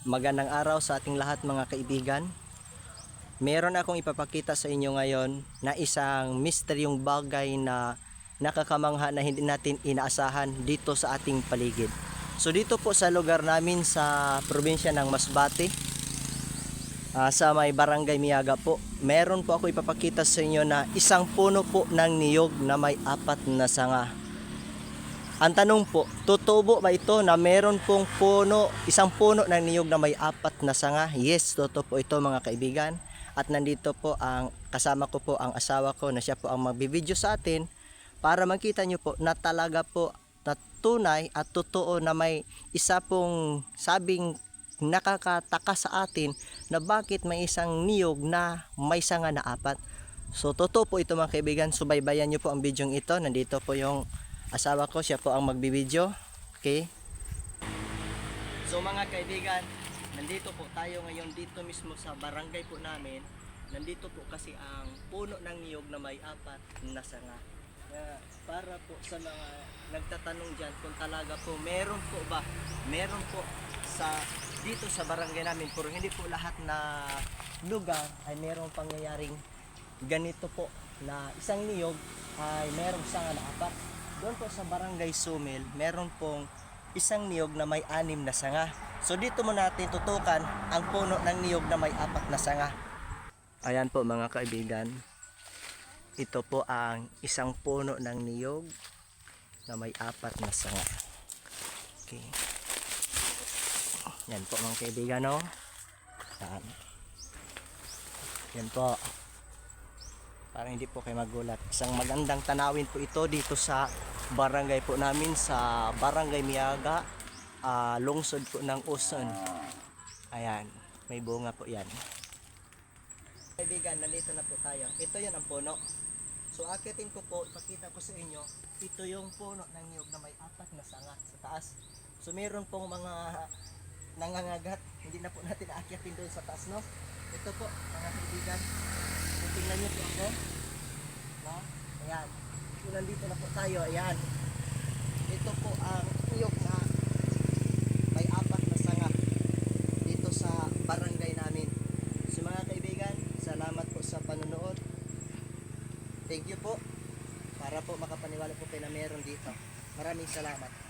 Magandang araw sa ating lahat mga kaibigan. Meron akong ipapakita sa inyo ngayon na isang misteryong bagay na nakakamangha na hindi natin inaasahan dito sa ating paligid. So dito po sa lugar namin sa probinsya ng Masbate, ah, sa may barangay Miyaga po, meron po ako ipapakita sa inyo na isang puno po ng niyog na may apat na sanga. Ang tanong po, totoo ba ito na meron pong puno, isang puno ng niyog na may apat na sanga? Yes, totoo po ito mga kaibigan. At nandito po ang kasama ko po ang asawa ko na siya po ang magbibideo sa atin para makita nyo po na talaga po na tunay at totoo na may isa pong sabing nakakataka sa atin na bakit may isang niyog na may sanga na apat. So totoo po ito mga kaibigan, subaybayan nyo po ang video ito. Nandito po yung asawa ko, siya po ang magbibideo. Okay? So mga kaibigan, nandito po tayo ngayon dito mismo sa barangay po namin. Nandito po kasi ang puno ng niyog na may apat na sanga. Para po sa mga nagtatanong dyan kung talaga po meron po ba, meron po sa dito sa barangay namin pero hindi po lahat na lugar ay merong pangyayaring ganito po na isang niyog ay merong sanga na apat. Doon po sa barangay Sumil, meron pong isang niyog na may anim na sanga. So dito mo natin tutukan ang puno ng niyog na may apat na sanga. Ayan po mga kaibigan. Ito po ang isang puno ng niyog na may apat na sanga. Okay. Yan po mga kaibigan no. Yan. Yan po. Para hindi po kayo magulat. Isang magandang tanawin po ito dito sa barangay po namin sa Barangay Miyaga, ah, lungsod po ng Uson. Ayan, may bunga po yan. Kaibigan, nandito na po tayo. Ito yan ang puno. So akitin ko po, ipakita ko sa inyo, ito yung puno ng niyog na may apat na sanga sa taas. So meron pong mga nangangagat, hindi na po natin aakyatin doon sa taas, no? Ito po, mga kaibigan, kung tingnan niyo po ako, no? Ayan, so nandito na po tayo, ayan. Ito po ang niyog na may apat na sanga dito sa barangay namin. So mga kaibigan, salamat po sa panonood. Thank you po. Para po makapaniwala po kayo na meron dito. Maraming salamat.